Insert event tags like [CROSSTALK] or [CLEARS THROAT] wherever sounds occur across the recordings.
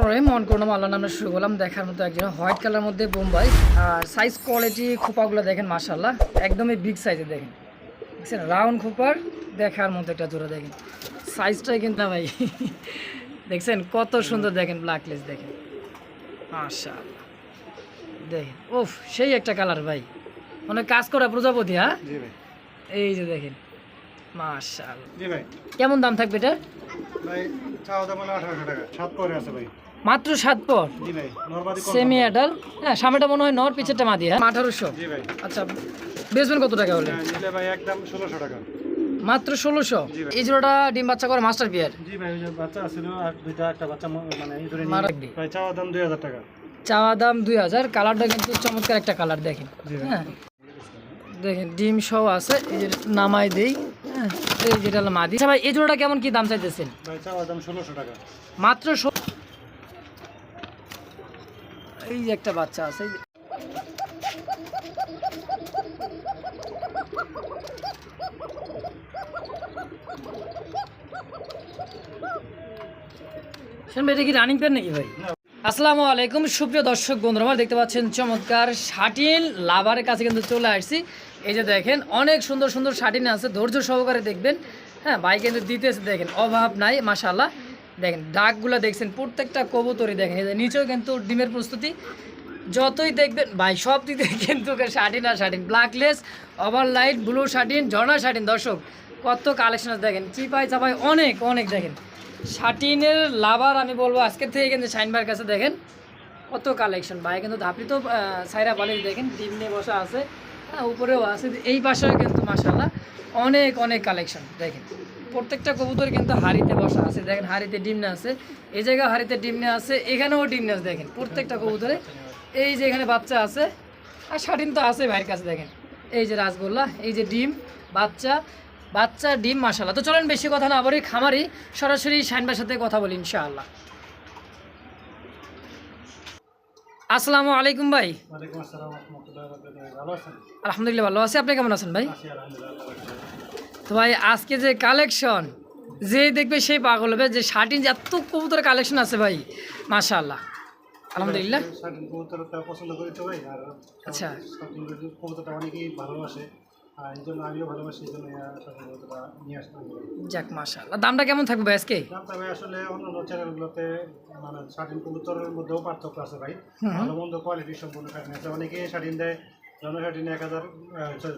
রহিম মন করলাম আল্লাহ নামে শুরু করলাম। দেখার মতো একজন হোয়াইট কালার মধ্যে বোম্বাই। আর সাইজ কোয়ালিটি খোপাগুলো দেখেন মাশাল্লাহ একদমই বিগ সাইজে দেখেন। দেখছেন? রাউন্ড খোপার দেখার মতো একটা জোড়া দেখেন। সাইজটাই কিন্তু ভাই। দেখছেন? কত সুন্দর দেখেন ব্ল্যাকলেস দেখেন। মাশাল্লাহ দেখেন? ওফ সেই একটা কালার ভাই। অনেক কাজ করা প্রজাপতি হ্যাঁ? এই যে দেখেন। ভাই। কেমন দাম থাকবে এটা? ভাই চাওয়া দাম আঠারোশো টাকা। পরে আছে ভাই। মাত্র সাত পর। সেমি। অ্যাডাল হ্যাঁ সামনেটা মনে হয় নর পিছেরটা মাদি হ্যাঁ? আঠারোশো। আচ্ছা বেচবেন কত টাকা হলে? হ্যাঁ, ভাই একদম ষোলোশো টাকা। মাত্র ষোলোশো? এই জোড়াটা ডিম বাচ্চা করে মাস্টার বিয়ার জি ভাই বাচ্চা আছিল আর দুইটা একটা বাচ্চা মানে এই ধরে মারা নিয়ে দিই। ভাই চাওয়া দাম দুই হাজার টাকা। চাওয়া দাম দুই হাজার কালারটা কিন্তু চমৎকার একটা কালার দেখেন। হ্যাঁ। দেখেন ডিম সহ আছে এই যে নামাই দেই হ্যাঁ এই যেটা মাদি। আচ্ছা ভাই এই জোড়াটা কেমন কি দাম চাইতেছেন? ভাই চাওয়া দাম ষোলোশো টাকা। মাত্র এই যে একটা বাচ্চা আছে। এই যে- শোন ভাই, এটা কি রানিং প্যান নাকি ভাই? আসসালামু আলাইকুম সুপ্রিয় দর্শক বন্ধুরা আমার দেখতে পাচ্ছেন চমৎকার শাটিন লাভারের কাছে কিন্তু চলে আসছি। এই যে দেখেন অনেক সুন্দর সুন্দর শাটিন আছে ধৈর্য সহকারে দেখবেন। হ্যাঁ ভাই কিন্তু দিতেছে দেখেন অভাব নাই মাশাল্লাহ দেখেন ডাকগুলো দেখছেন, প্রত্যেকটা কবুতরই দেখেন যে নিচেও কিন্তু ডিমের প্রস্তুতি। যতই দেখবেন, ভাই, সব দিক থেকে কিন্তু শাটিন আর satin black lace over light blue satin ঝর্ণা শাটিন দর্শক, কত কালেকশন দেখেন। চিপাই চাপাই অনেক অনেক দেখেন। শাটিনের লাভার আমি বলব আজকের থেকে কিন্তু শাইনবার কাছে দেখেন, কত কালেকশন ভাই, কিন্তু ধাপি তো সাইরা বালিশ দেখেন, ডিম নিয়ে বসা আছে হ্যাঁ উপরেও আছে, এই পাশেও কিন্তু মাসাল্লাহ অনেক অনেক কালেকশন দেখেন। প্রত্যেকটা কবুতর কিন্তু হাড়িতে বসা আছে। দেখেন হাড়িতে ডিম না আছে। এই জায়গায় হাড়িতে ডিম না আছে এখানেও ডিম না আছে। দেখেন প্রত্যেকটা কবুতরে এই যে এখানে বাচ্চা আছে আর শাটিন তো আছে ভাইয়ের কাছে দেখেন। এই যে রাসগোল্লা এই যে ডিম বাচ্চা বাচ্চা ডিম মাসাল্লাহ তো চলেন বেশি কথা না আবার খামারি সরাসরি শাইনবার সাথে কথা বলি ইনশাআল্লাহ। আসসালামু আলাইকুম ভাই। আলহামদুলিল্লাহ ভালো আছি। আপনি কেমন আছেন ভাই? আলহামদুলিল্লাহ তো ভাই আজকে যে কালেকশন যে দেখবে সেই পাগল হবে যে শার্টিন যে এত কবুতরের কালেকশন আছে ভাই মাশাআল্লাহ। আলহামদুলিল্লাহ। কবুতরটা পছন্দ করি তো ভাই আর আচ্ছা। কবুতরটা অনেকেই ভালোবাসে যাক মাশাআল্লাহ। দামটা কেমন থাকবে ভাই আজকে? আসলে অন্যান্য চ্যানেলগুলোতে মানে কবুতরের মধ্যেও পার্থক্য আছে ভাই। ভালো মন্দ কোয়ালিটি সম্পূর্ণ স্বাধীন আছে অনেকে দেয় জন এক হাজার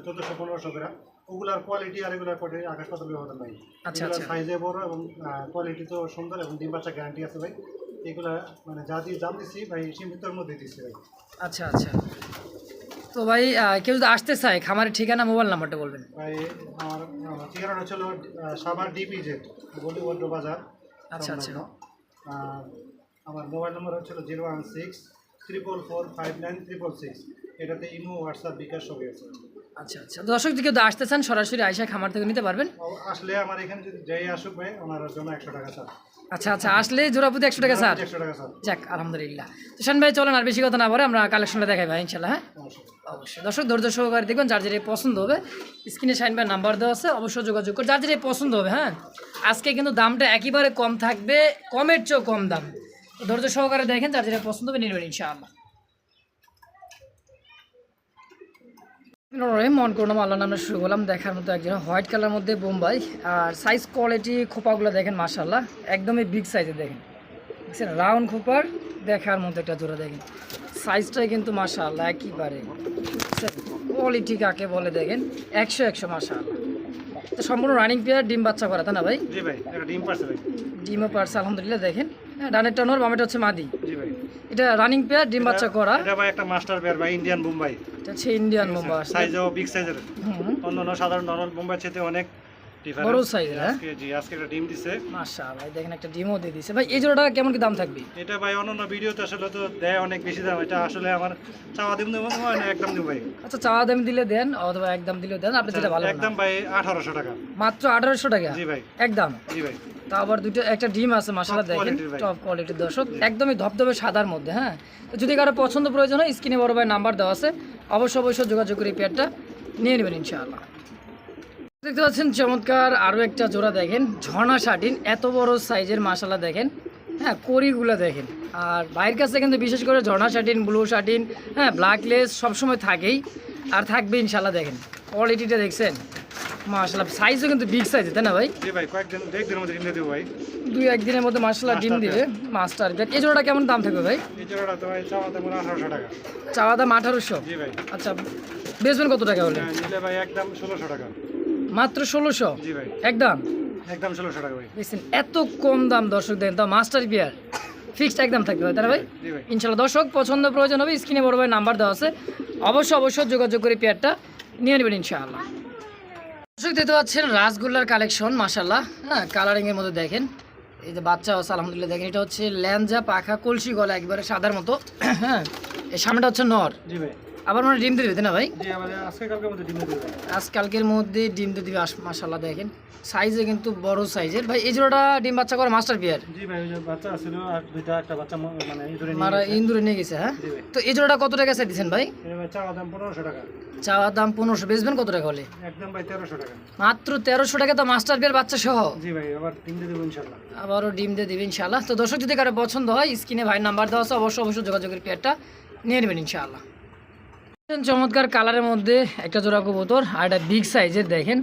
চোদ্দোশো পনেরোশো করে। ওগুলার কোয়ালিটি আর এগুলার কোয়ালিটি আকাশ পাতাল ভাই আচ্ছা, এগুলার আচ্ছা। সাইজে বড় এবং কোয়ালিটি তো সুন্দর এবং ডিম বাচ্চা গ্যারান্টি আছে ভাই। এগুলা মানে যা দিয়ে দাম দিচ্ছি ভাই সীমিতর মধ্যে দিচ্ছি ভাই। আচ্ছা আচ্ছা। তো ভাই কেউ যদি আসতে চায় খামারের ঠিকানা মোবাইল নাম্বারটা বলবেন। ভাই আমার ঠিকানাটা হচ্ছিল সাভার ডিপি জেড বলিউড বাজার আচ্ছা, আচ্ছা। আমার মোবাইল নম্বর হচ্ছিল zero one six triple four five nine triple six এটাতে ইমো হোয়াটসঅ্যাপ বিকাশ সবই আছে। আচ্ছা আচ্ছা। দর্শক যদি কেউ আসতে চান সরাসরি আয়সা খামার থেকে নিতে পারবেন। আসলে আমার এখানে যদি যাই আসুক ভাই ওনার জন্য একশো টাকা স্যার আচ্ছা আচ্ছা। আসলে জোড়াপুতি একশো টাকা স্যার একশো টাকা স্যার যাক আলহামদুলিল্লাহ। তো শান ভাই চলেন আর বেশি কথা না বলে আমরা কালেকশনটা দেখাই ভাই ইনশাল্লাহ হ্যাঁ? অবশ্যই। দর্শক ধৈর্য সহকারে দেখবেন যার যেটা পছন্দ হবে স্ক্রিনে সাইন ভাই নাম্বার দেওয়া আছে অবশ্যই যোগাযোগ করে যার যেটা পছন্দ হবে হ্যাঁ? আজকে কিন্তু দামটা একেবারে কম থাকবে কমের চেয়েও কম দাম। ধৈর্য সহকারে দেখেন যার যেটা পছন্দ হবে নির্ভর ইনশাআল্লাহ। মন করলাম আল্লাহ নামে শুরু করলাম দেখার মতো একজন হোয়াইট কালার মধ্যে বোম্বাই। আর সাইজ কোয়ালিটি খোপাগুলো দেখেন মাশাল্লাহ একদমই বিগ সাইজে দেখেন। দেখছেন রাউন্ড খোপার দেখার মতো একটা জোড়া দেখেন। সাইজটাই কিন্তু মাশাল্লাহ একইবারে কোয়ালিটি কাকে বলে দেখেন? একশো একশো মাশাল্লাহ তো সম্পূর্ণ রানিং পেয়ার ডিম বাচ্চা করা তাই না ভাই? ডিমও পারছে আলহামদুলিল্লাহ দেখেন। হ্যাঁ ডানেরটা নর বামেটা হচ্ছে মাদি। এটা রানিং পেয়ার ডিম বাচ্চা করা। এটা ভাই একটা মাস্টার পেয়ার ভাই ইন্ডিয়ান মুম্বাই এটা হচ্ছে ইন্ডিয়ান মোম্বা সাইজও বিগ সাইজের হুম। অন্যান্য সাধারণ নর্মাল মুম্বাই চেয়ে অনেক। বড় size, হ্যাঁ? আজকে জি আজকে একটা ডিম দিছে। মাশাআল্লাহ দেখেন একটা ডিমও দিয়ে দিছে। ভাই এই জোড়াটা কেমন কি দাম থাকবে? এটা ভাই অন্যান্য ভিডিওতে আসলে তো দেয় অনেক বেশি দাম। এটা আসলে আমার চাওয়া দিম দেবো না একদম দিব ভাই। আচ্ছা চাওয়া দাম দিলে দেন অথবা একদম দিলে দেন আপনি যেটা ভালো একদম ভাই আঠারোশো টাকা। মাত্র আঠারোশো টাকা? জি ভাই। একদম। জি ভাই। তা আবার দুটো একটা ডিম আছে মাসালা দেখেন। টপ কোয়ালিটির দর্শক একদমই ধবধবে সাদার মধ্যে হ্যাঁ? যদি কারও পছন্দ প্রয়োজন হয় স্ক্রিনে বড় ভাই নাম্বার দেওয়া আছে। অবশ্যই অবশ্যই যোগাযোগ করে এই পেয়ারটা নিয়ে নেবেন ইনশাআল্লাহ। দেখতে পাচ্ছেন চমৎকার আরও একটা জোড়া দেখেন। ঝর্ণা শাটিন এত বড় সাইজের মাসালা দেখেন। হ্যাঁ করিগুলো দেখেন। আর ভাইয়ের কাছে কিন্তু বিশেষ করে ঝর্ণা শাটিন ব্লু শাটিন হ্যাঁ ব্ল্যাক লেস সবসময় থাকেই। আর থাকবে ইনশাল্লাহ দেখেন। কোয়ালিটিটা দেখছেন? মাশাল্লাহ সাইজও কিন্তু বিগ সাইজ তাই না ভাই? ভাই কয়েকদিন একদিনের মধ্যে কিনে দেবো ভাই। দুই একদিনের মধ্যে মাশাল্লাহ ডিম দিবে। মাস্টার পেট এই জোড়াটা কেমন দাম থাকবে ভাই? এই জোড়াটা তো ভাই চাওয়া দাম আঠারোশো টাকা। চাওয়া দাম আঠারোশো? জি ভাই। আচ্ছা বেচবেন কত টাকা হলে? নিলে ভাই একদম ষোলোশো টাকা। মাত্র ষোলোশো? জি ভাই। একদম? একদম ষোলোশো টাকা ভাই। দেখছেন এত কম দাম দর্শক দেন তাও মাস্টার বিয়ার ফিক্সড একদম থাকবে তাই না ভাই? ইনশাল্লাহ দর্শক পছন্দ প্রয়োজন হবে স্ক্রিনে বড় ভাই নাম্বার দেওয়া আছে। অবশ্যই অবশ্যই যোগাযোগ করে পেয়ারটা নিয়ে নেবেন ইনশাআল্লাহ। দর্শক, দেখতে পাচ্ছেন রাসগোল্লার কালেকশন মাসাল্লাহ হ্যাঁ কালারিং এর মধ্যে দেখেন। এই যে বাচ্চা আছে, আলহামদুলিল্লাহ, দেখেন, এটা হচ্ছে ল্যাঞ্জা পাখা, কলসি গলা একবারে সাদার মতো। [CLEARS THROAT] হ্যাঁ এই সামনেটা হচ্ছে নর। আবার মানে ডিম দিয়ে দেবে না ভাই? আজ কালকের মধ্যে ডিম দিয়ে দিবে মাশাল্লাহ দেখেন। সাইজে কিন্তু বড় সাইজের। ভাই এই জোড়াটা ডিম বাচ্চা করে মাস্টার বিয়ার জি ভাই ওই যে বাচ্চা ছিল আর দুইটা একটা বাচ্চা মানে মারা। ইন্দুরে নিয়ে গেছে হ্যাঁ? তো এই জোড়াটা কত টাকা চাই দিচ্ছেন ভাই? চাওয়ার দাম পনেরোশো বেচবেন কত টাকা হলে? একদম ভাই তেরোশো টাকা। মাত্র তেরোশো টাকা তো মাস্টার বিয়ার বাচ্চা সহ। জি ভাই আবার কিনে দেবো ইনশাল্লাহ আবারও ডিম দিয়ে দেবেন ইনশাআল্লাহ। তো দর্শক যদি কারও পছন্দ হয় স্ক্রিনে ভাই নাম্বার দেওয়া আছে অবশ্যই অবশ্যই যোগাযোগের পেয়ারটা নিয়ে নেবেন ইনশাআল্লাহ। চমৎকার কালারের মধ্যে একটা জোড়া কবুতর আর একটা বিগ সাইজের দেখেন।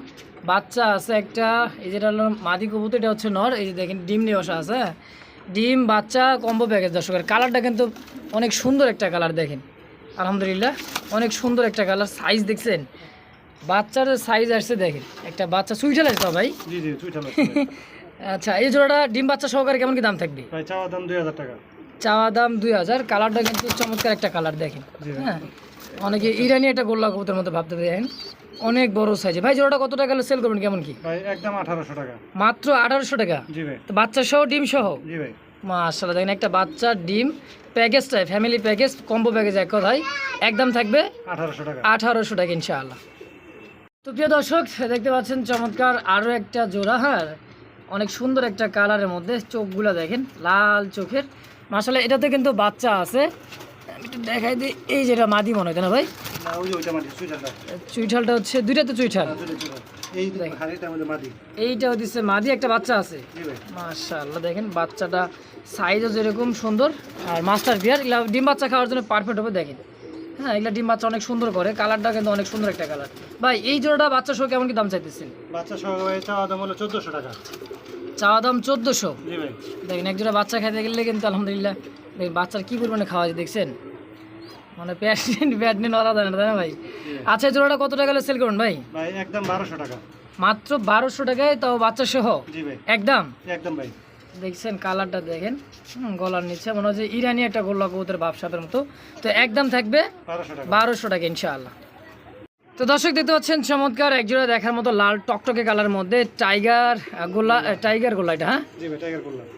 বাচ্চা আছে একটা এই যেটা হলো মাদি কবুতর এটা হচ্ছে নর। এই যে দেখেন ডিম নিয়ে বসা আছে? ডিম বাচ্চা কম্বো প্যাকেজ দর্শকের। কালারটা কিন্তু অনেক সুন্দর একটা কালার দেখেন। আলহামদুলিল্লাহ অনেক সুন্দর একটা কালার সাইজ দেখছেন? বাচ্চার সাইজ আসছে দেখেন। একটা বাচ্চা সুইটাল আছে ভাই। [LAUGHS] আচ্ছা এই জোড়াটা ডিম বাচ্চা সহকারে কেমন কি দাম থাকবে? চাওয়া দাম দুই হাজার টাকা। চাওয়া দাম দুই হাজার কালারটা কিন্তু চমৎকার একটা কালার দেখেন। হ্যাঁ। অনেকে ইরানি একটা গোল্লা কবুতের মতো ভাবতে দেখেন। অনেক বড় সাইজে ভাই জোড়াটা কত টাকা সেল করবেন কেমন কি? ভাই একদম আঠারোশো টাকা। মাত্র আঠারোশো টাকা? জি ভাই। তো বাচ্চা সহ ডিম সহ? জি ভাই। মাশাল্লাহ দেখেন একটা বাচ্চা ডিম প্যাকেজ প্যাকেজটাই ফ্যামিলি প্যাকেজ কম্বো প্যাকেজ এক কথায়। একদম থাকবে আঠারোশো টাকা। আঠারোশো টাকা ইনশাআল্লাহ। তো প্রিয় দর্শক দেখতে পাচ্ছেন চমৎকার আরও একটা জোড়া হ্যাঁ? অনেক সুন্দর একটা কালারের মধ্যে চোখগুলো দেখেন লাল চোখের। মাসালে এটাতে কিন্তু বাচ্চা আছে। আমি একটু দেখাই দিই। এই যেটা মাদি মনে হয় না ভাই? চুইঠালটা হচ্ছে দুইটা তো চুইঠাল এই হাড়িটা আমাদের মাটি এইটা মাদি একটা বাচ্চা আছে। দেখেন বাচ্চাটা সাইজও যেরকম সুন্দর আর মাস্টার বিয়ার এগুলা ডিম বাচ্চা খাওয়ার জন্য পারফেক্ট হবে দেখেন। হ্যাঁ এগুলা ডিম বাচ্চা অনেক সুন্দর করে কালারটা কিন্তু অনেক সুন্দর একটা কালার ভাই এই জোড়াটা বাচ্চা সহ কেমন কি দাম চাইতেছেন? বাচ্চা সহ চাওয়া দাম হলো চোদ্দোশো টাকা। চাওয়া দাম চোদ্দোশো? দেখেন এক জোড়া বাচ্চা খাইতে গেলে কিন্তু আলহামদুলিল্লাহ বাচ্চার কী পরিমাণে খাওয়া যায় দেখছেন? মানে প্যাটেন্ট ব্যাটনিন ওরা দেয় না তাই না ভাই? আচ্ছা জোড়াটা কত টাকা সেল করুন ভাই? ভাই একদম বারোশো টাকা। মাত্র বারোশো টাকায় তাও বাচ্চা সহ? একদম? একদম ভাই। দেখছেন কালারটা দেখেন। গলার নিচে মনে হচ্ছে ইরানি একটা গোল্লা কবুতের ভাবসাপের মতো। তো একদম থাকবে বারোশো টাকা ইনশাআল্লাহ। তো দর্শক দেখতে পাচ্ছেন চমৎকার একজোড়া দেখার মতো লাল টকটকে কালারের মধ্যে টাইগার গোলা টাইগার গোল্লা এটা হ্যাঁ?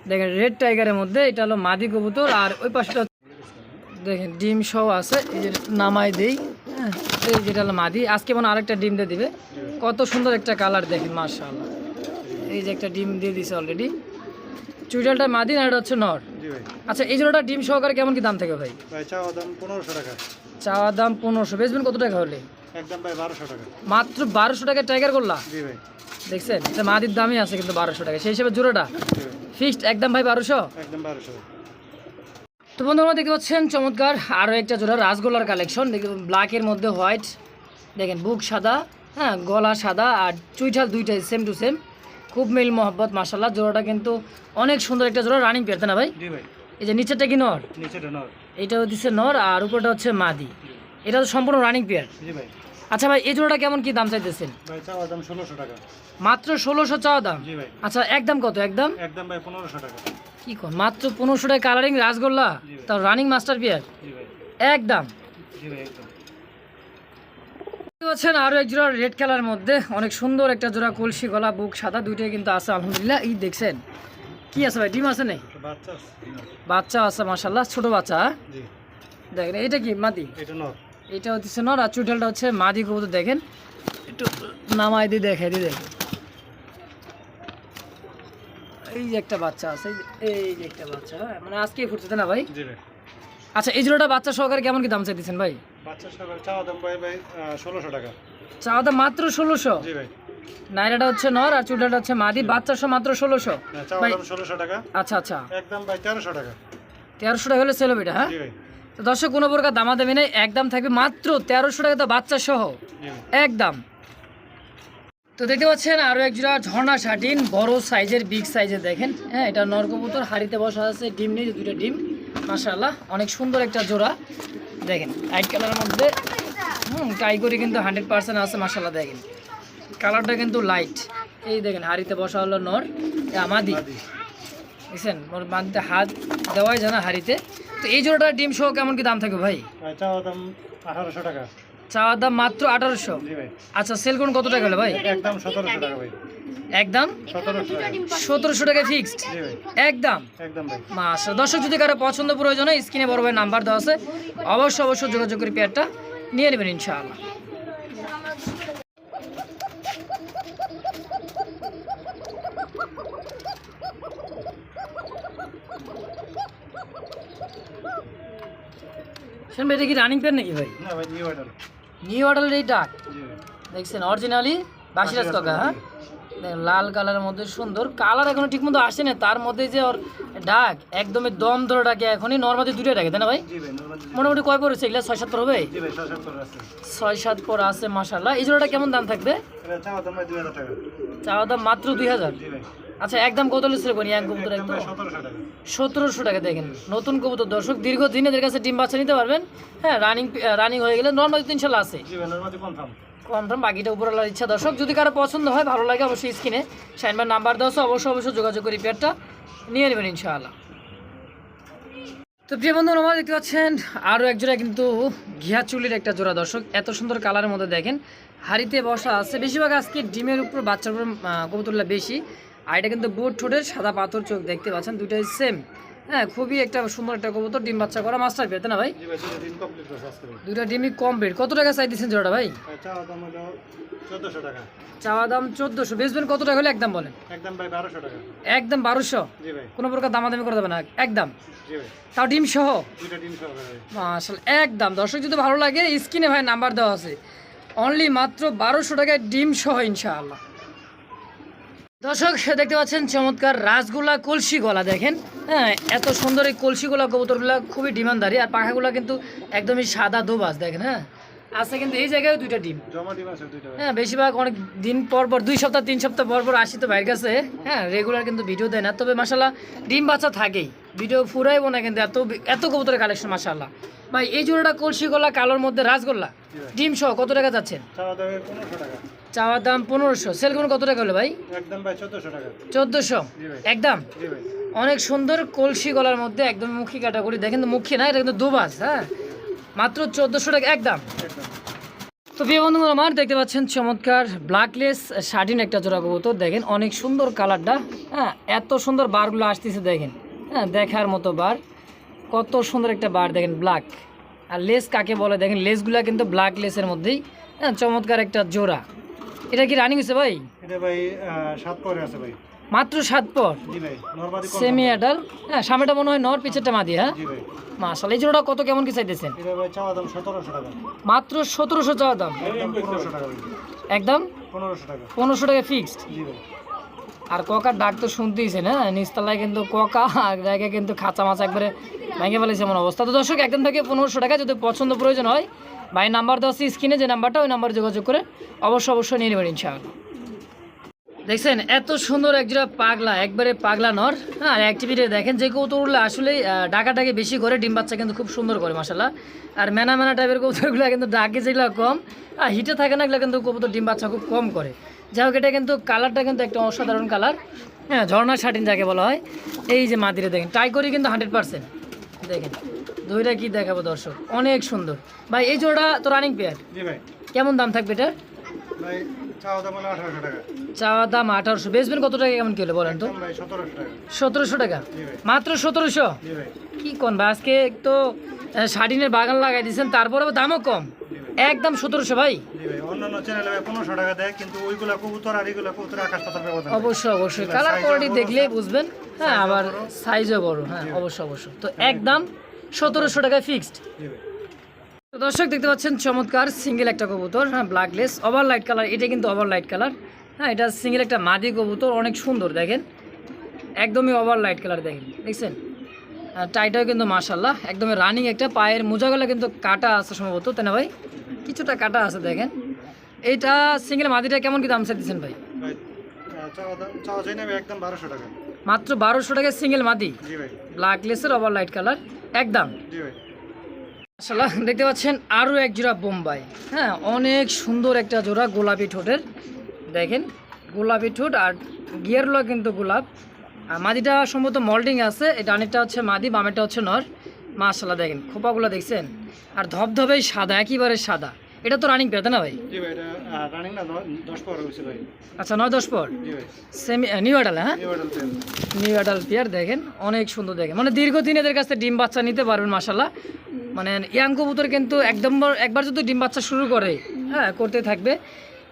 দেখেন রেড টাইগারের মধ্যে এটা হলো মাদি কবুতর আর ওই পাশটা দেখেন ডিম সহ আছে এই যে নামাই দেই হ্যাঁ? এই যেটা হলো মাদি আজকে মনে আরেকটা ডিম দিয়ে দিবে। কত সুন্দর একটা কালার দেখেন মার্শাল্লাহ এই যে একটা ডিম দিয়ে দিছে অলরেডি চুইটালটা মাদি না এটা হচ্ছে নর? আচ্ছা এই জোড়াটা ডিম সহকারে কেমন কি দাম থাকে ভাই? ভাই চাওয়া দাম পনেরোশো টাকা। চাওয়া দাম পনেরোশো বেচবেন কত টাকা হলে? একদম ভাই বারোশো টাকা। মাত্র বারোশো টাকা টাইগার করলা জি ভাই। দেখছেন? এটা মাদির দামই আছে কিন্তু বারোশো টাকা সেই হিসেবে জোড়াটা? ফিক্সড একদম ভাই বারোশো? একদম বারোশো। তো বন্ধুরা দেখতে পাচ্ছেন চমৎকার আরও একটা জোড়া রাসগোল্লার কালেকশন দেখুন ব্ল্যাকের মধ্যে হোয়াইট দেখেন বুক সাদা হ্যাঁ গলা সাদা আর চুইঠাল দুইটাই সেম টু সেম খুব মিল মহব্বত মাসাল্লাহ জোড়াটা কিন্তু অনেক সুন্দর একটা জোড়া রানিং পেয়ার তাই না ভাই? এই যে নিচেরটা কি নর? এটা হচ্ছে নর আর উপরটা হচ্ছে মাদি। এটা তো সম্পূর্ণ রানিং পেয়ার আচ্ছা ভাই এই জোড়াটা কেমন কি দাম চাইতেছেন? ভাই চাওয়া দাম ষোলোশো টাকা। মাত্র ষোলোশো চাওয়া দাম? জি ভাই। আচ্ছা একদম কত একদম? একদম ভাই পনেরোশো টাকা। কি কর মাত্র পনেরোশো টাকা কালারিং রাসগোল্লা? তার রানিং মাস্টার পেয়ার জি ভাই। একদম। জি ভাই একদম। পাচ্ছেন আরও এক জোড়া রেড কালার মধ্যে অনেক সুন্দর একটা জোড়া কলসি গলা বুক সাদা দুইটাই কিন্তু আছে আলহামদুলিল্লাহ। এই দেখছেন কি আছে ভাই ডিম আছে নাই বাচ্চা আছে? বাচ্চা আছে মাসাল্লাহ ছোট বাচ্চা হ্যাঁ? জি। দেখেন এটা কি মাদি? এটা নর। এটা হচ্ছে নর আর চুটালটা হচ্ছে মাদি কবুতর দেখেন। একটু নামাই দিয়ে দেখে দিয়ে দেখেন এই যে একটা বাচ্চা আছে এই যে- একটা বাচ্চা হ্যাঁ মানে আজকেই ফুটছে তাই না ভাই? আচ্ছা এই জোড়াটা বাচ্চা সহকারে কেমন কি দাম চাইতেছেন ভাই? বাচ্চা সবার চাওয়া দাম ভাই ভাই ষোলোশো টাকা। চাওয়া দাম মাত্র ষোলোশো? জি ভাই। নাইরাটা হচ্ছে নর আর চুলটা হচ্ছে মাদি বাচ্চা সহ মাত্র ষোলোশো। হ্যাঁ, ষোলোশো টাকা। আচ্ছা আচ্ছা। একদম ভাই তেরোশো টাকা। তেরোশো টাকা হলে সেলো এটা হ্যাঁ? তো দর্শক কোনো প্রকার দামা দামাদামি নেই। একদম থাকবে মাত্র তেরোশো টাকা তো বাচ্চা সহ। একদম তো দেখতে পাচ্ছেন আরও একজোড়া ঝর্ণা শাটিন বড় সাইজের বিগ সাইজের দেখেন। হ্যাঁ এটা নরকবুতর হাড়িতে বসা আছে ডিম নেই দুটো ডিম। মাশাআল্লাহ অনেক সুন্দর একটা জোড়া। দেখেন লাইট কালারের মধ্যে হুম টাইগরি কিন্তু হান্ড্রেড পার্সেন্ট আছে মাশাআল্লাহ দেখেন। কালারটা কিন্তু লাইট এই দেখেন হাড়িতে বসা হলো নর আমাদি। বুঝছেন বাঁধতে হাত দেওয়াই জানা হাড়িতে। তো এই জোড়াটা ডিম সহ কেমন কি দাম থাকবে ভাই? চাওয়া দাম আঠারোশো টাকা। চাওয়ার দাম মাত্র আঠারোশো? আচ্ছা সেল কোন কত টাকা হলো ভাই? একদম সতেরোশো টাকা ভাই। একদম? সতেরোশো টাকা। ফিক্সড একদম? মাস দর্শক যদি কারও পছন্দ প্রয়োজন হয় স্ক্রিনে বড় ভাই নাম্বার দেওয়া আছে অবশ্যই অবশ্যই যোগাযোগ করে পেয়ারটা নিয়ে নেবেন ইনশাআল্লাহ। শুনবে এটা কি রানিং পেন নাকি ভাই? না ভাই নিউ অর্ডার নিউ অর্ডারের এই ডাক দেখছেন অরিজিনালি বাসিরাজ কাকা হ্যাঁ? লাল কালারের মধ্যে সুন্দর। কালার এখনও ঠিক মতো আসে না তার মধ্যে যে ওর ডাক একদমই দম ধরে ডাকে এখনই নর্মালি দুটো ডাকে তাই না ভাই? মোটামুটি কয় পড়েছে এগুলা? ছয় সাত পর হবে? ছয় সাত পর আছে। মাসাল্লাহ এই জোড়াটা কেমন দাম থাকবে? চাওয়া দাম মাত্র দুই হাজার। আচ্ছা একদম কত লিসের কোনি এক কবুতর একদম সতেরোশো টাকা। দেখেন নতুন কবুতর। দর্শক দীর্ঘদিন এদের কাছে ডিম বাচ্চা নিতে পারবেন। হ্যাঁ রানিং রানিং হয়ে গেলে নর্মালি তো ইনশাল্লাহ আছে। কনফার্ম বাকিটা উপরওয়ালার ইচ্ছা। দর্শক যদি কারও পছন্দ হয় ভালো লাগে অবশ্যই স্ক্রিনে সাইনবার নাম্বার দেওয়া অবশ্যই অবশ্যই যোগাযোগ করে পেয়ারটা নিয়ে নেবেন ইনশাআল্লাহ। তো প্রিয় বন্ধু আমার দেখতে পাচ্ছেন আরও এক জোড়া কিন্তু ঘিয়া চুলির একটা জোড়া। দর্শক এত সুন্দর কালারের মধ্যে দেখেন হাড়িতে বসা আছে। বেশিরভাগ আজকে ডিমের উপর বাচ্চার উপর আহ, কবুতরগুলো বেশি। আর এটা কিন্তু বুট ঠোঁটের সাদা পাথর চোখ দেখতে পাচ্ছেন দুইটাই সেম হ্যাঁ খুবই একটা সুন্দর একটা কবুতর ডিম বাচ্চা করা মাস্টার পেতে না ভাই? দুটো ডিমই কমপ্লিট কত টাকা চাই দিচ্ছেন জোড়াটা ভাই? চাওয়া দাম চোদ্দোশো বেচবেন কত টাকা হলে একদম বলেন? একদম ভাই বারোশো টাকা। একদম বারোশো? কোনো প্রকার দামাদামি করা যাবে না একদম। তাও ডিম সহ? মাসাল একদম। দর্শক যদি ভালো লাগে স্ক্রিনে ভাই নাম্বার দেওয়া আছে। অনলি মাত্র বারোশো টাকায় ডিম সহ ইনশাআল্লাহ। দর্শক দেখতে পাচ্ছেন চমৎকার রাসগোল্লা কলসি গলা দেখেন। হ্যাঁ এত সুন্দর এই কলসি গোলা কবুতরগুলো খুবই ডিমান্ডারি আর পাখাগুলো কিন্তু একদমই সাদা দোবাজ দেখেন হ্যাঁ। আছে কিন্তু এই জায়গায় দুইটা ডিম। জমা ডিম আছে দুইটা হ্যাঁ বেশিরভাগ অনেক দিন পর পর দুই সপ্তাহ তিন সপ্তাহ পর পর আসি তো বাইরের কাছে হ্যাঁ রেগুলার কিন্তু ভিডিও দেয় না তবে মাসাল্লাহ ডিম বাচ্চা থাকেই। ভিডিও ফুরাইবো না কিন্তু এত এত কবুতরের কালেকশন মাসাল্লাহ ভাই এই জোড়াটা কলসি গলা কালোর মধ্যে রাসগোল্লা? ডিম সহ কত টাকা যাচ্ছেন চাওয়ার দাম পনেরোশো সেল কোন কত টাকা হলো ভাই? চোদ্দোশো একদম? অনেক সুন্দর কলসি গলার মধ্যে একদম মুখী ক্যাটাগরি। দেখেন তো মুখী না এটা কিন্তু দুবাস হ্যাঁ? মাত্র চোদ্দোশো টাকা একদম? একদম। তো প্রিয় বন্ধু আমার দেখতে পাচ্ছেন চমৎকার ব্ল্যাকলেস শার্টিন একটা জোড়া কবুতর। দেখেন অনেক সুন্দর কালারটা হ্যাঁ? এত সুন্দর বারগুলো আসতেছে দেখেন হ্যাঁ? দেখার মতো বার কত সুন্দর একটা বার দেখেন ব্ল্যাক আর লেস কাকে বলে? দেখেন লেসগুলা কিন্তু ব্ল্যাক লেসের মধ্যেই হ্যাঁ চমৎকার একটা জোড়া। এটা কি রানিং হয়েছে ভাই? এটা ভাই সাত পরে আছে ভাই। মাত্র সাত পর? সেমি অ্যাডাল হ্যাঁ সামনেটা মনে হয় নর পিছেরটা মাদি হ্যাঁ? মাসাল এই জোড়াটা কত কেমন কি চাইতেছেন? মাত্র সতেরোশো চাওয়া দাম? একদম পনেরোশো টাকা ফিক্সড আর ককার ডাক তো শুনতেইছেন হ্যাঁ? নিচতলায় কিন্তু ককা আর জায়গায় কিন্তু খাঁচা মাছ একবারে ভেঙে ফেলেছে এমন অবস্থা। তো দর্শক একদম থেকে পনেরোশো টাকা যদি পছন্দ প্রয়োজন হয়, ভাই নাম্বার দেওয়া স্ক্রিনে যে নাম্বারটা, ওই নাম্বার যোগাযোগ করে অবশ্যই অবশ্যই নিয়ে নেবেন ইনশাআল্লাহ। দেখছেন, এত সুন্দর একজোড়া পাগলা, একবারে পাগলা নর। হ্যাঁ অ্যাক্টিভিটি দেখেন, যে কৌতুকগুলো আসলে ডাকাটাকে বেশি করে, ডিম বাচ্চা কিন্তু খুব সুন্দর করে মাসাল্লাহ আর মেনা মেনা টাইপের কবুতরগুলো কিন্তু ডাকে যেগুলো কম, আর হিটে থাকে না, এগুলো কিন্তু কবুতর ডিম বাচ্চা খুব কম করে। যাই হোক, এটা কিন্তু কালারটা কিন্তু একটা অসাধারণ কালার। হ্যাঁ ঝর্ণা শাটিন যাকে বলা হয়। এই যে মাদিরে দেখেন ট্রাই করি কিন্তু হান্ড্রেড পার্সেন্ট দেখেন দুইটা কি দেখাবো দর্শক? অনেক সুন্দর। ভাই এই জোড়া তো রানিং পেয়ার জি ভাই। কেমন দাম থাকবে এটা? ভাই চাওয়া দাম আঠারোশো বেচবেন কত টাকা কেমন কিলো বলেন তো? ভাই সতেরোশো টাকা। সতেরোশো টাকা? জি ভাই। মাত্র সতেরোশো? জি ভাই। কি কোন ভাই আজকে তো শাড়িনের বাগান লাগাই দিয়েছেন তারপরে দামও কম। একদম সতেরোশো ভাই অন্যান্য চ্যানেলে পনেরোশো টাকা দেয় কিন্তু ওইগুলা কবুতর আর এইগুলা কবুতর আকাশ পাতার ব্যবধান অবশ্যই অবশ্যই। কালার কোয়ালিটি দেখলেই বুঝবেন। হ্যাঁ আবার সাইজও বড়। হ্যাঁ অবশ্যই অবশ্যই। তো একদম সতেরোশো টাকায় ফিক্সড তো দর্শক দেখতে পাচ্ছেন চমৎকার সিঙ্গেল একটা কবুতর হ্যাঁ ব্ল্যাকলেস ওভার লাইট কালার এটা কিন্তু ওভার লাইট কালার হ্যাঁ এটা সিঙ্গেল একটা মাদি কবুতর অনেক সুন্দর দেখেন। একদমই ওভার লাইট কালার দেখেন। দেখছেন? টাইটাও কিন্তু মাশাল্লাহ একদমই রানিং একটা পায়ের মোজাগুলো কিন্তু কাটা আছে সম্ভবত তাই না ভাই? কিছুটা কাটা আছে দেখেন। এইটা সিঙ্গেল মাদিটা কেমন কি দাম চাইতেছেন ভাই? একদম বারোশো টাকা। মাত্র বারোশো টাকা সিঙ্গেল মাদি? ব্ল্যাক লেসের ওভার লাইট কালার একদম। জি দেখতে পাচ্ছেন আরও এক জোড়া বোম্বাই। হ্যাঁ অনেক সুন্দর একটা জোড়া গোলাপি ঠোঁটের। দেখেন গোলাপি ঠোঁট আর গিয়ারগুলো কিন্তু গোলাপ। আর মাদিটা সম্ভবত মল্ডিং আছে এই ডানেরটা হচ্ছে মাদি বামেরটা হচ্ছে নর। মাশাল্লাহ দেখেন খোপাগুলো দেখছেন? আর ধবধবেই সাদা একেবারে সাদা। এটা তো রানিং পেতে না ভাই? জি ভাই এটা রানিং না ভাই। আচ্ছা নয় দশ পর? সেমি নিউ অ্যাডাল হ্যাঁ? নিউ অ্যাডাল পেয়ার দেখেন অনেক সুন্দর দেখেন। মানে দীর্ঘদিন এদের কাছে ডিম বাচ্চা নিতে পারবেন মাসাল্লাহ মানে ইয়াং কবুতর কিন্তু একদম একবার যদি ডিম বাচ্চা শুরু করে হ্যাঁ করতে থাকবে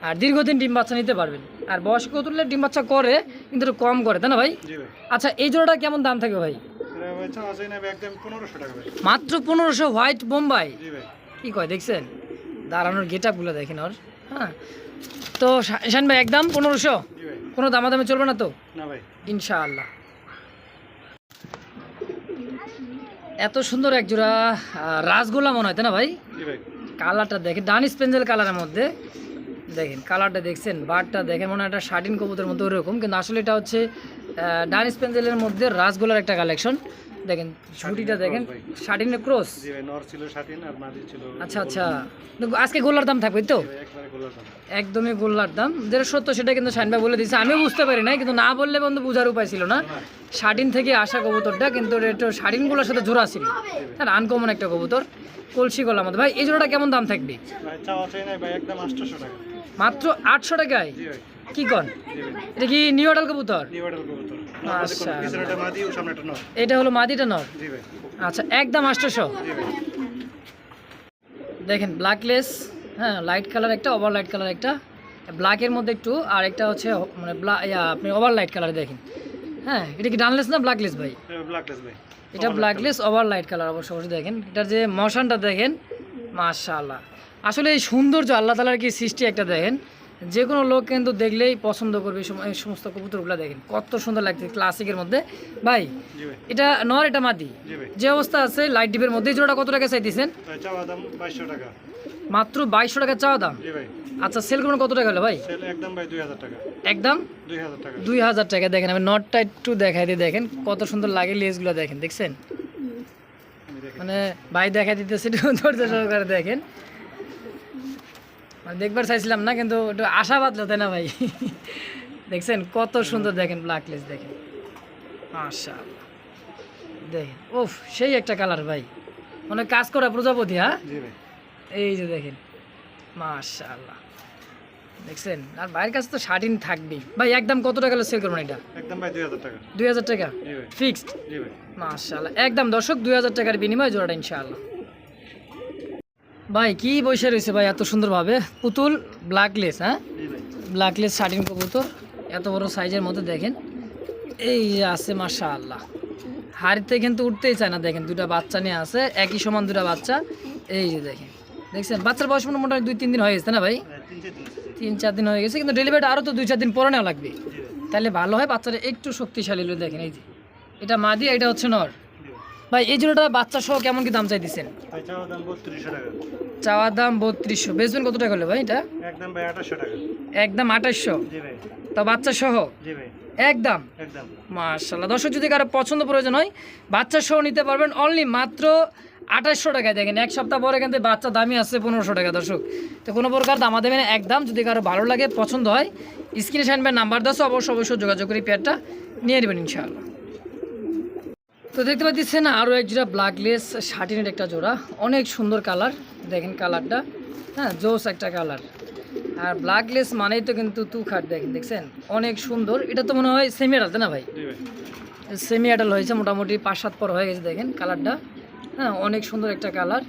আর দীর্ঘদিন ডিম বাচ্চা নিতে পারবেন। আর বয়স্ক কবুতরলে ডিম বাচ্চা করে কিন্তু একটু কম করে তাই না ভাই? আচ্ছা এই জোড়াটা কেমন দাম থাকে ভাই? মাত্র পনেরোশো হোয়াইট বোম্বাই? কি কয় দেখছেন? দাঁড়ানোর গেট আপগুলো দেখেন ওর। হ্যাঁ। তো শা- শান ভাই একদম পনেরোশো? কোনো দামাদামি চলবে না তো? না ভাই। ইনশাআল্লাহ। এত সুন্দর এক জোড়া আহ, রাসগোলা মনে হয় তাই না ভাই? কালারটা দেখেন ডান স্পেঞ্জেল কালারের মধ্যে। দেখেন কালারটা দেখছেন বারটা দেখেন মনে হয় একটা শার্টিন কবুতের মতো ওরকম কিন্তু আসলে এটা হচ্ছে ডান স্পেঞ্জেলের মধ্যে রাসগোলার একটা কালেকশন। দেখেন ঝুটিটা দেখেন শার্টিনের ক্রস জি ভাই নর ছিল স্বাধীন আর মাদি ছিল আচ্ছা আচ্ছা। আজকে গোল্লার দাম থাকবে তো? একদমই গোল্লার দাম। যেটা সত্য সেটা কিন্তু শাইন ভাই বলে দিয়েছে। আমিও বুঝতে পারি নাই কিন্তু না বললে বন্ধু বোঝার উপায় ছিল না। শার্টিন থেকে আসা কবুতরটা কিন্তু ওর একটু শার্টিনগুলোর সাথে জোড়া ছিল। আর আনকমন একটা কবুতর। কলসি গলার মধ্যে ভাই এই জোড়াটা কেমন দাম থাকবে? ভাই চাওয়া চাই না ভাই একদম আটশোশো টাকা। মাত্র আটশো টাকায়? কি কন? এটা কি নিউ অডাল কবুতর? নিউ কবুতর। নর এটা হলো মাদিটা নর? আচ্ছা একদম আটশোশো দেখেন ব্ল্যাকলেস হ্যাঁ লাইট কালার একটা ওভার লাইট কালার একটা। ব্ল্যাকের মধ্যে একটু আর একটা হচ্ছে মানে আপনি ওভার লাইট কালার দেখেন। হ্যাঁ এটা কি ডানলেস না ব্ল্যাকলেস ভাই? ব্ল্যাকলেস ভাই। এটা ব্ল্যাকলেস ওভার লাইট কালার অবশ্য অবশ্যই দেখেন। এটার যে মশানটা দেখেন মাশাআল্লাহ। আসলে এই সৌন্দর্য আল্লাহ তালার কি সৃষ্টি একটা দেখেন? যে কোনো লোক কিন্তু দেখলেই পছন্দ করবে এই সমস্ত কবুতরগুলো দেখেন। কত সুন্দর লাগছে ক্লাসিকের মধ্যে। ভাই এটা নর এটা মাদি? যে অবস্থা আছে লাইট ডিপের মধ্যে। জোড়াটা কত টাকা চাইতেছেন? মাত্র বাইশশো টাকা চাওয়া দাম? আচ্ছা সেল করুন কত টাকা হলো ভাই? একদম ভাই দুই হাজার টাকা। দেখেন। আমি নটটা একটু দেখাই দিয়ে দেখেন। কত সুন্দর লাগে লেসগুলো দেখেন দেখছেন? মানে ভাই দেখা দিতেছে একটু ধৈর্য সহকারে দেখেন। দেখবার চাইছিলাম না কিন্তু একটু আশা বাদলো তাই না ভাই? দেখছেন কত সুন্দর দেখেন ব্ল্যাক লেস দেখেন। মাশা দেখেন ওফ সেই একটা কালার ভাই। মানে কাজ করা প্রজাপতি হ্যাঁ? এই যে দেখেন মাশাআল্লাহ। দেখছেন? আর ভাইয়ের কাছে তো শার্টিন থাকবেই। ভাই একদম কত টাকা সেল করবেন এটা? একদম ভাই দুই হাজার টাকা। দুই হাজার টাকা? ফিক্সড মাশাআল্লাহ। একদম দর্শক দুই হাজার টাকার বিনিময়ে জোড়াটা ইনশাআল্লাহ। ভাই, কি বসে রয়েছে ভাই এত সুন্দরভাবে? পুতুল ব্ল্যাকলেস হ্যাঁ? ব্ল্যাকলেস শার্টিন কবুতর, এত বড় সাইজের মধ্যে দেখেন। এই যে আছে, মাশাআল্লাহ। হাড়িতে কিন্তু উঠতেই চায় না, দেখেন দুটা বাচ্চা নিয়ে আছে, একই সমান দুটা বাচ্চা। এই যে দেখেন, দেখছেন? বাচ্চার বয়স মনে মোটামুটি দুই, তিন দিন হয়ে গেছে না ভাই? তিন, চার দিন হয়ে গেছে, কিন্তু ডেলিভারিটা আরও তো দুই, চার দিন পরে নেওয়া লাগবে। তাহলে ভালো হয় বাচ্চাটা একটু শক্তিশালী দেখেন, এই যে। এটা মাদি, এটা হচ্ছে নর। ভাই এই জন্যটা বাচ্চা সহ কেমন কি দাম চাইতেছেন? ভাই চাওয়া দাম বত্রিশশো দাম বেচবেন কত টাকা হলো ভাই এটা? একদম আঠাশশো তা বাচ্চা সহ একদম? মার্শাল্লাহ দর্শক যদি কারও পছন্দ প্রয়োজন হয় বাচ্চা সহ নিতে পারবেন অনলি মাত্র আঠাশশো টাকায়। দেখেন এক সপ্তাহ পরে কিন্তু বাচ্চা দামই আসছে পনেরোশো টাকা দর্শক। তো কোনো প্রকার দামা দেবেন একদম। যদি কারও ভালো লাগে পছন্দ হয় স্ক্রিনে সাইনবেন নাম্বার দাস অবশ্যই অবশ্যই যোগাযোগ করে পেয়ারটা নিয়ে নেবেন ইনশাআল্লাহ। তো দেখতে পাচ্ছেন আরও এক জোড়া ব্ল্যাকলেস শার্টিনের একটা জোড়া। অনেক সুন্দর কালার দেখেন কালারটা হ্যাঁ জোস একটা কালার আর ব্ল্যাকলেস মানেই তো কিন্তু তু খাট দেখেন দেখছেন? অনেক সুন্দর। এটা তো মনে হয় সেমি তাই না ভাই? সেমি আডাল হয়েছে মোটামুটি পাঁচ সাত পর হয়ে গেছে দেখেন কালারটা হ্যাঁ অনেক সুন্দর একটা কালার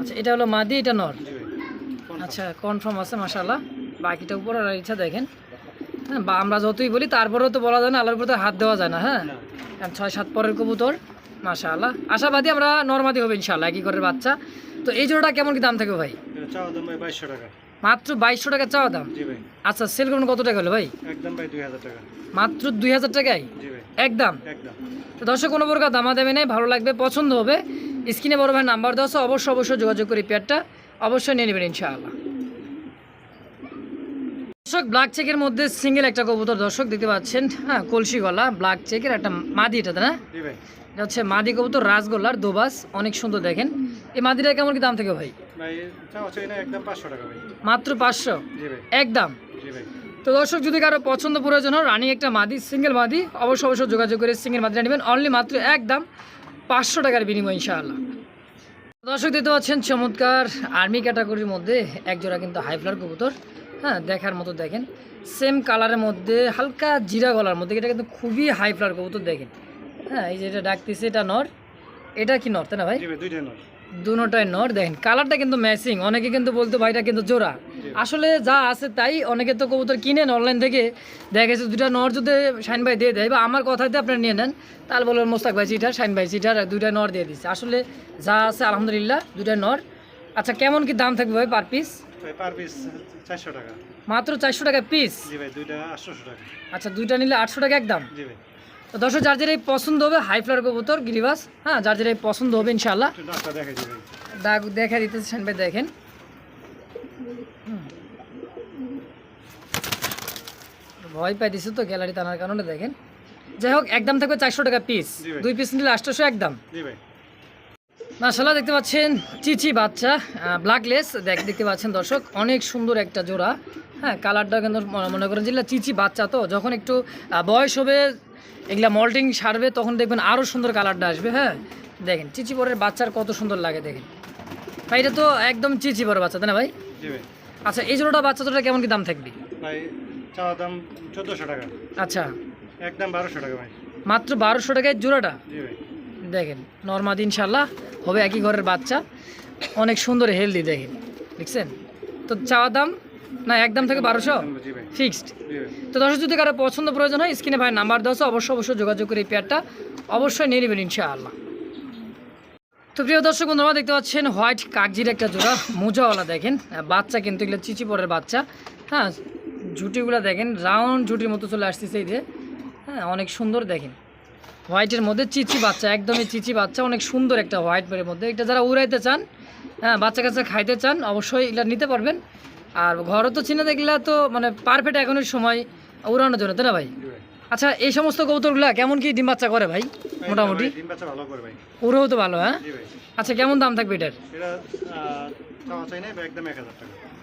আচ্ছা এটা হলো মাদি এটা নর? আচ্ছা কনফার্ম আছে মাসাল্লাহ বাকিটা উপর আর ইচ্ছা দেখেন বা আমরা যতই বলি তারপরেও তো বলা যায় না আল্লাহর উপর তো হাত দেওয়া যায় না হ্যাঁ? ছয় সাত পরের কবুতর মাশাআল্লাহ। আশাবাদী আমরা নর্মাদি হবে ইনশাল্লাহ একই করে বাচ্চা। তো এই জোড়াটা কেমন কি দাম থাকবে ভাই? বাইশশো টাকা। মাত্র বাইশশো টাকা চাওয়া দাম? আচ্ছা সেল করুন কত টাকা হলো ভাই? একদম ভাই দুই হাজার টাকা। মাত্র দুই হাজার টাকায়? ভাই। একদম? তো দর্শক কোনো প্রকার দামা দেবে নেই ভালো লাগবে পছন্দ হবে। স্ক্রিনে বড় ভাই নাম্বার দেওয়া অবশ্যই অবশ্যই যোগাযোগ করি পেয়ারটা অবশ্যই নিয়ে নেবেন ইনশাআল্লাহ। দর্শক ব্ল্যাক চেকের মধ্যে সিঙ্গেল একটা কবুতর দর্শক দেখতে পাচ্ছেন। হ্যাঁ কলসি গলা ব্ল্যাক চেকের একটা মাদি এটা না? এটা হচ্ছে মাদি কবুতর রাজগোল্লার দোবাস অনেক সুন্দর দেখেন। এই মাদিটা কেমন কি দাম থেকে ভাই? মাত্র পাঁচশো? একদম তো দর্শক যদি কারও পছন্দ প্রয়োজন হয় রানিং একটা মাদি সিঙ্গেল মাদি অবশ্যই অবশ্যই যোগাযোগ করে সিঙ্গেল মাদিটা নেবেন। অনলি মাত্র একদম পাঁচশো টাকার বিনিময় ইনশাআল্লাহ। দর্শক দেখতে পাচ্ছেন চমৎকার আর্মি ক্যাটাগরির মধ্যে একজোড়া কিন্তু হাই ফ্লার কবুতর। হ্যাঁ দেখার মতো দেখেন। সেম কালারের মধ্যে হালকা জিরা গলার মধ্যে এটা কিন্তু খুবই হাই ফ্লার কবুতর দেখেন। হ্যাঁ এই যে এটা ডাকতেছে এটা নর। এটা কি নর তাই না ভাই? দুটাই নর দেখেন। কালারটা কিন্তু ম্যাচিং অনেকে কিন্তু বলতো ভাইটা কিন্তু জোড়া। আসলে যা আছে তাই অনেকে তো কবুতর কিনেন অনলাইন থেকে দেখা গেছে দুটা নর যদি শাইন ভাই দিয়ে দেয় বা আমার কথাতে আপনারা নিয়ে নেন তাহলে বলবেন মোস্তাক ভাই চিটার শাইন ভাই চিটার আর দুইটা নর দিয়ে দিচ্ছে আসলে যা আছে আলহামদুলিল্লাহ দুইটা নর। আচ্ছা কেমন কি দাম থাকবে ভাই পার পিস পার পিস চারশো টাকা। মাত্র চারশো টাকা পিস জি ভাই দুইটা আটশোশো টাকা। আচ্ছা দুইটা নিলে আটশো টাকা একদম? জি ভাই। তো দর্শক যার যেটাই পছন্দ হবে হাই ফ্লার কবুতর গিরিবাস হ্যাঁ যার যেটাই পছন্দ হবে ইনশাল্লাহ দাগ দেখা দিতেছে শাইন ভাই দেখেন। ভয় পাই দিছে তো গ্যালারি টানার কারণে দেখেন। যাই হোক একদম থাকবে চারশো টাকা পিস দুই পিস নিলে আটশোশো একদম। জি ভাই। মাসাল্লাহ দেখতে পাচ্ছেন চিচি বাচ্চা ব্ল্যাকলেস দেখ দেখতে পাচ্ছেন দর্শক অনেক সুন্দর একটা জোড়া। হ্যাঁ কালারটা কিন্তু মনে- করেন যেগুলো চিচি বাচ্চা তো। যখন একটু বয়স হবে এগুলা মল্টিং সারবে তখন দেখবেন আরও সুন্দর কালারটা আসবে হ্যাঁ। দেখেন চিচি পরের বাচ্চার কত সুন্দর লাগে দেখেন। ভাই এটা তো একদম চিচি বড় বাচ্চা তাই না ভাই? আচ্ছা এই জোড়াটা বাচ্চা জোড়া কেমন কি দাম থাকবে? ভাই চাওয়া দাম চোদ্দোশো টাকা। আচ্ছা। একদম বারোশো টাকা ভাই। মাত্র বারোশো টাকায় জোড়াটা? জি ভাই। দেখেন, নর্মাদি ইনশাল্লাহ হবে একই ঘরের বাচ্চা। অনেক সুন্দর হেলদি দেখেন। দেখছেন? তো চাওয়া দাম, না একদম থেকে বারোশো? ফিক্সড তো দর্শক, যদি কারও পছন্দ প্রয়োজন হয়, স্ক্রিনে ভাই নাম্বার আছে, অবশ্যই অবশ্যই যোগাযোগ করে এই পেয়ারটা অবশ্যই নিয়ে নেবেন ইনশাআল্লাহ। তো প্রিয় দর্শক, বন্ধুরা, দেখতে পাচ্ছেন হোয়াইট কাগজির একটা জোড়া, মোজাওয়ালা, দেখেন। বাচ্চা কিন্তু এগুলো চিচি পরের বাচ্চা। হ্যাঁ ঝুটিগুলো দেখেন, রাউন্ড ঝুটির মতো চলে আসতেছে এই যে। হ্যাঁ অনেক সুন্দর, দেখেন। হোয়াইটের মধ্যে চিচি বাচ্চা একদমই চিচি বাচ্চা অনেক সুন্দর একটা হোয়াইট পেরের মধ্যে। এটা যারা উড়াইতে চান হ্যাঁ বাচ্চা কাচ্চা খাইতে চান অবশ্যই এগুলো নিতে পারবেন। আর ঘরে তো চিনে দেখলে তো মানে পারফেক্ট এখনের সময় উড়ানোর জন্য তাই না ভাই? আচ্ছা এই সমস্ত কৌতুকগুলা কেমন কি ডিম বাচ্চা করে ভাই? মোটামুটি? উড়েও তো ভালো হ্যাঁ? আচ্ছা কেমন দাম থাকবে এটার?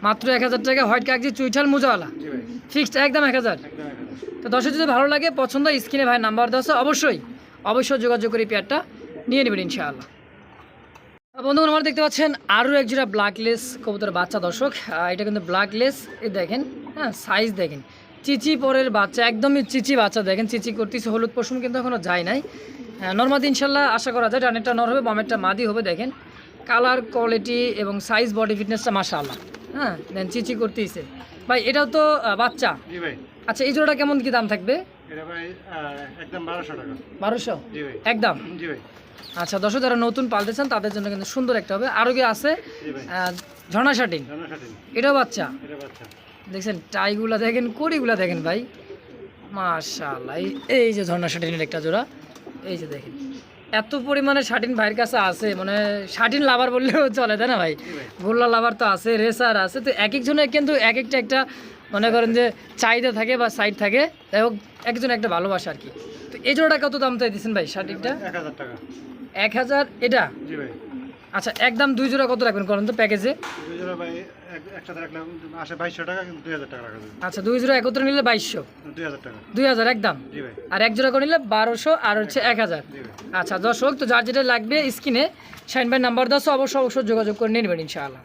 মাত্র এক হাজার টাকা হোয়াইট কাগজি চুইঠাল মোজাওয়ালা। ফিক্সড একদম এক হাজার। তো দর্শক যদি ভালো লাগে পছন্দ স্ক্রিনে ভাই নাম্বার আছে অবশ্যই। অবশ্যই যোগাযোগ করে পেয়ারটা নিয়ে নেবেন ইনশাআল্লাহ। বন্ধুগণ আমার দেখতে পাচ্ছেন আরও একজোড়া ব্ল্যাকলেস কবুতর বাচ্চা দর্শক। এটা কিন্তু ব্ল্যাকলেস এ দেখেন হ্যাঁ সাইজ দেখেন। চিচি পরের বাচ্চা একদমই চিচি বাচ্চা দেখেন চিচি করতেছে হলুদ পশম কিন্তু এখনও যায় নাই। নর্মাদি ইনশাল্লাহ আশা করা যায় ডানেরটা নর হবে বামেরটা মাদি হবে দেখেন। কালার কোয়ালিটি এবং সাইজ বডি ফিটনেসটা মাশাআল্লাহ। হ্যাঁ দেন চিচি করতেইছে ভাই এটাও তো বাচ্চা। আচ্ছা এই জোড়াটা কেমন কি দাম থাকবে? এটা ভাই একদম বারোশো টাকা। বারোশো? জি ভাই। একদম? জি ভাই। আচ্ছা দর্শক যারা নতুন পালতে চান তাদের জন্য কিন্তু সুন্দর একটা হবে। আরও কি আছে? ঝর্ণা শাটিন। এটাও বাচ্চা? দেখছেন টাইগুলা দেখেন কড়িগুলা দেখেন ভাই। মাশাআল্লাহ এই এই যে ঝর্ণা শাটিনের একটা জোড়া এই যে দেখেন। এত পরিমাণে শাটিন ভাইয়ের কাছে আছে মানে শাটিন লাভার বললেও চলে তাই না ভাই? গোল্লা লাভার তো আছে রেসার আছে তো এক একজনের কিন্তু এক একটা একটা মনে করেন যে চাহিদা থাকে বা সাইড থাকে যাই হোক একজন একটা ভালোবাসা আর কি। তো এই জোড়াটা কত দাম তাই দিচ্ছেন ভাই শাটিনটা এক হাজার টাকা। এক হাজার? এটা? আচ্ছা একদম দুই জোড়া কত রাখবেন করেন তো প্যাকেজে আচ্ছা দুই জোড়া একত্রে নিলে বাইশশো? দুই হাজার একদম? আর এক জোড়া করে নিলে বারোশো আর হচ্ছে এক হাজার। আচ্ছা দর্শক তো যার যেটা লাগবে স্ক্রিনে শাইন ভাই নাম্বার দশ অবশ্যই অবশ্যই যোগাযোগ করে নিয়ে নেবেন ইনশাআল্লাহ।